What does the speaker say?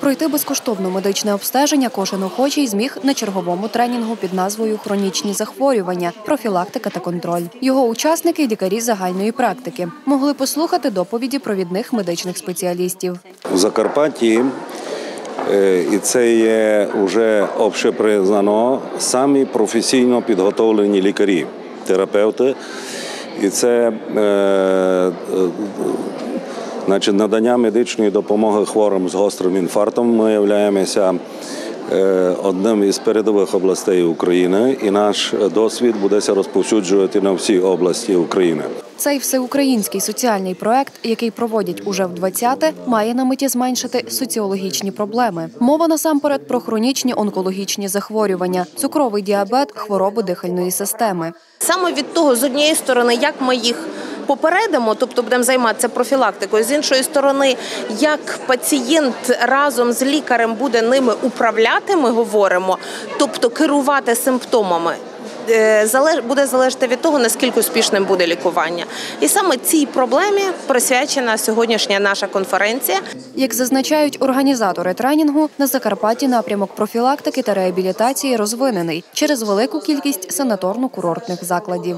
Пройти безкоштовно медичне обстеження кожен охочий зміг на черговому тренінгу під назвою Хронічні захворювання, профілактика та контроль. Його учасники лікарі загальної практики могли послухати доповіді провідних медичних спеціалістів. У Закарпатті, е, і це є вже общепризнано, самі професійно підготовлені лікарі, терапевти. І це е, значить, надання медичної допомоги хворим з гострим інфарктом. Ми являємося е, одним із передових областей України, і наш досвід будеться розповсюджувати на всі області України. Цей всеукраїнський соціальний проект, який проводять уже в 20-те, має на меті зменшити соціологічні проблеми. Мова насамперед про хронічні онкологічні захворювання, цукровий діабет, хвороби дихальної системи. Саме від того, з однієї сторони, як ми їх попередимо, тобто будемо займатися профілактикою, з іншої сторони, як пацієнт разом з лікарем буде ними управляти, ми говоримо, тобто керувати симптомами. е, Буде залежати від того, наскільки успішним буде лікування, і саме цій проблемі присвячена сьогоднішня наша конференція. Як зазначають організатори тренінгу, на Закарпатті напрямок профілактики та реабілітації розвинений через велику кількість санаторно-курортних закладів.